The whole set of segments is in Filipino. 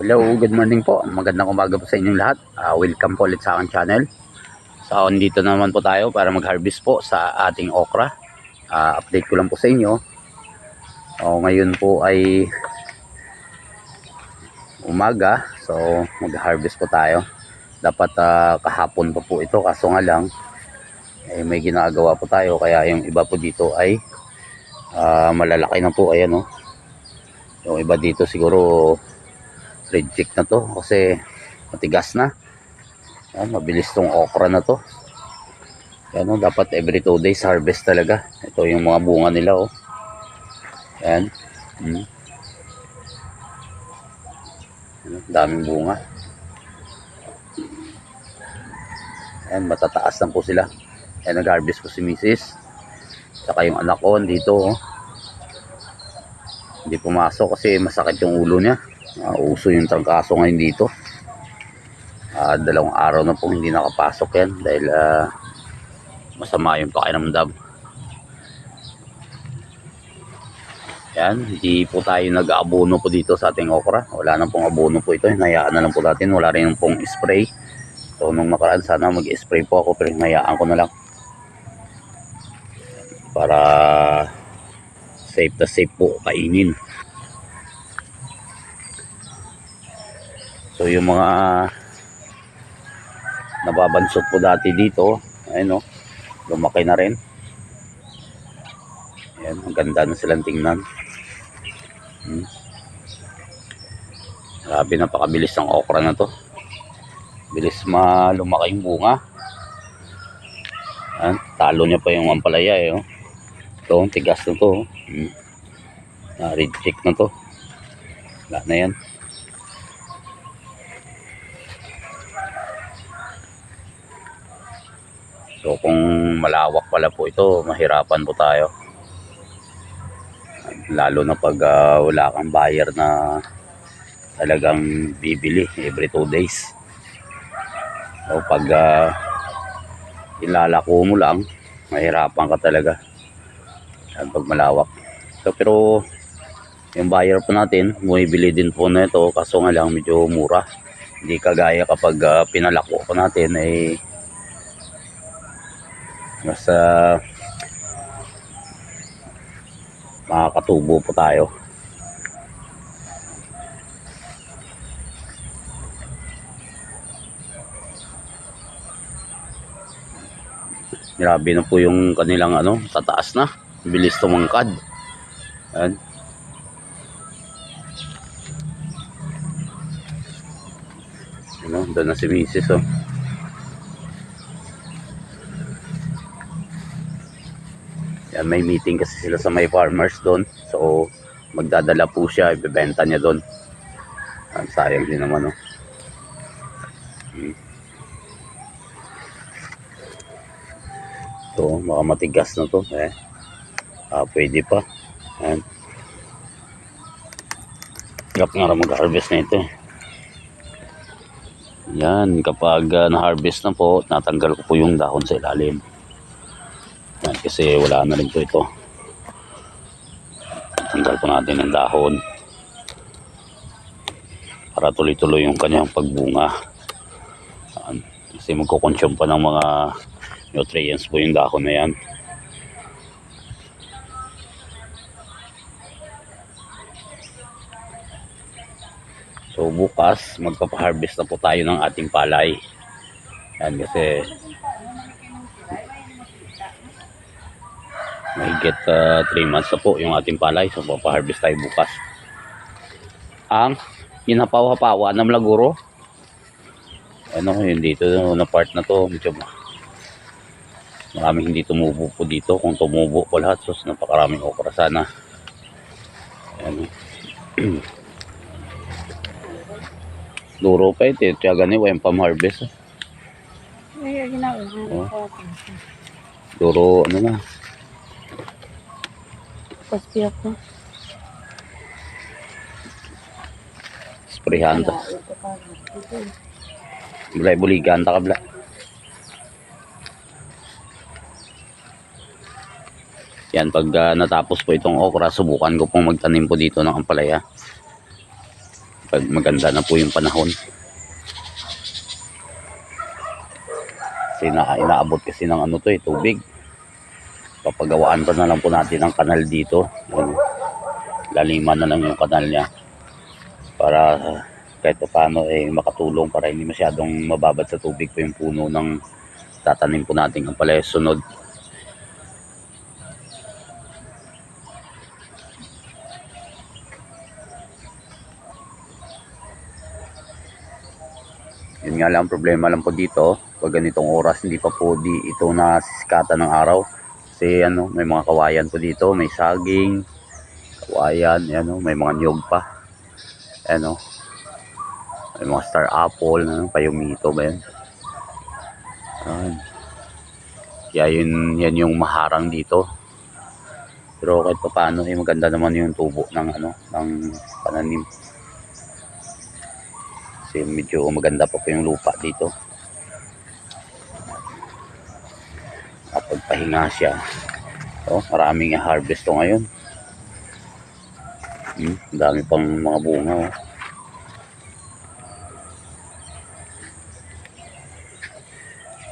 Hello, good morning po. Magandang umaga po sa inyong lahat. Ah, welcome po ulit sa aking channel. So, dito naman po tayo para mag-harvest po sa ating okra. Ah, update ko lang po sa inyo. O, ngayon po ay umaga. So, mag-harvest po tayo. Dapat ah, kahapon pa po ito. Kaso nga lang, eh, may ginagawa po tayo. Kaya yung iba po dito ay ah, malalaki na po. Ayan o. Yung iba dito siguro reject na to kasi matigas na. Yan, mabilis tong okra na to. Yan o, dapat every 2 days harvest talaga. Ito yung mga bunga nila oh. Yan. Hmm. Yan, daming bunga. Yan, matataas lang po sila. Yan, nag-harvest po si Mrs. Tsaka yung anak ko dito oh. Hindi pumasok kasi masakit yung ulo niya. Uh, uso yung trangkaso ngayon dito. Ah, dalawang araw na po hindi nakapasok yan dahil ah, masama yung pakiramdam. Yan, hindi po tayo nag-abono po dito sa ating okra. Wala na pong abono po ito. Hinayaan na lang po natin. Wala rin pong spray. So, nung nakaraan sana mag-spray po ako pero hinayaan ko na lang. Para safe na safe po kainin. So yung mga nababansot po dati dito, ayun o, lumaki na rin. Ayan, ang ganda na silang tingnan. Hmm. Grabe, napakabilis ng okra na to. Bilis malumaki yung bunga. Ayan, talo niya pa yung ampalaya eh. Oh. Ito, tigas na to. oh. Hmm. Na-reject na to. Wala na yan. So kung malawak pala po ito, mahirapan po tayo. Lalo na pag ah, wala kang buyer na talagang bibili every 2 days. So pag ah, ilalako mo lang, mahirapan ka talaga. Pag malawak. So pero yung buyer po natin, bumibili din po na ito kaso nga lang medyo mura. Hindi kagaya kapag ah, pinalako po natin ay mas uh, makakatubo po tayo grabe na po yung kanilang ano tataas na bilis tumangkad Ayan. ano doon na si Mrs. oh Yan, may meeting kasi sila sa may farmers doon. So, magdadala po siya, ibebenta niya doon. Yan, sayang din naman, oh. Hmm. Ito, baka matigas na to. Eh. Ah, pwede pa. Yan. Gap nga mag-harvest na ito. eh. Yan, kapag ah, na-harvest na po, natanggal ko po yung dahon sa ilalim. Yan, kasi wala na rin po ito. Tanggal po natin ang dahon. Para tuloy-tuloy yung kanyang pagbunga. Yan. Kasi magkukonsume pa ng mga nutrients po yung dahon na yan. So bukas magpapa-harvest na po tayo ng ating palay. Yan kasi mahigit 3 months na po yung ating palay. So papaharvest tayo bukas. Ang inapaw-hapawa ng laguro ano yun dito na part na to medyo ma- maraming hindi tumubo po dito. Kung tumubo po lahat so napakaraming okra sana. Ano duro pa ito tiyaga ni wayan pam harvest Ay, ginauhan Oh. duro ano na Paspiyak ko. sprayhan ta. Ito. Bulay buligan ta kabla. Yan pag ah, natapos po itong okra, subukan ko pong magtanim po dito ng ampalaya. pag maganda na po yung panahon. Kasi na, inaabot kasi ng ano to eh, tubig. Papagawaan pa na lang po natin ang kanal dito. Yan. Laliman na lang yung kanal niya. Para kahit pa paano eh makatulong para hindi masyadong mababad sa tubig po yung puno ng tatanim po natin ang palaya sunod. Yun nga lang, problema lang po dito. Pag ganitong oras, hindi pa po di ito nasisikatan ng araw. Kasi ano, may mga kawayan po dito. May saging, kawayan, ano, may mga niyog pa. Ano, may mga star apple, ano, payumito ba yan? Ayan. Kaya yun, yan yung maharang dito. Pero kahit pa paano, eh, maganda naman yung tubo ng ano, ng pananim. Kasi medyo maganda pa po yung lupa dito. At pagpahinga siya. Oh, maraming harvest to ngayon. Hmm, dami pang mga bunga. Oh.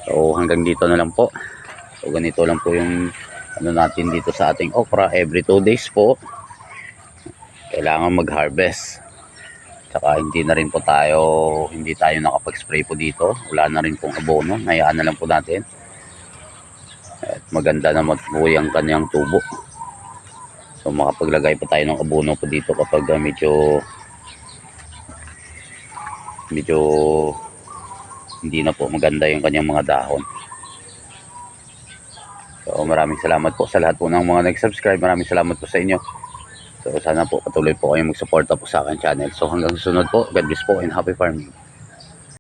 So hanggang dito na lang po. So ganito lang po yung ano natin dito sa ating okra every 2 days po. Kailangan mag-harvest. Tsaka hindi na rin po tayo, hindi tayo nakapag-spray po dito. Wala na rin pong abono. Hayaan na lang po natin. Maganda naman po yung kanyang tubo. So makapaglagay pa tayo ng abono po dito kapag ah, medyo medyo hindi na po maganda yung kanyang mga dahon. So maraming salamat po sa lahat po ng mga nag-subscribe. Maraming salamat po sa inyo. So sana po patuloy po kayong magsuporta po sa akin channel. So hanggang sunod po, God bless po and happy farming.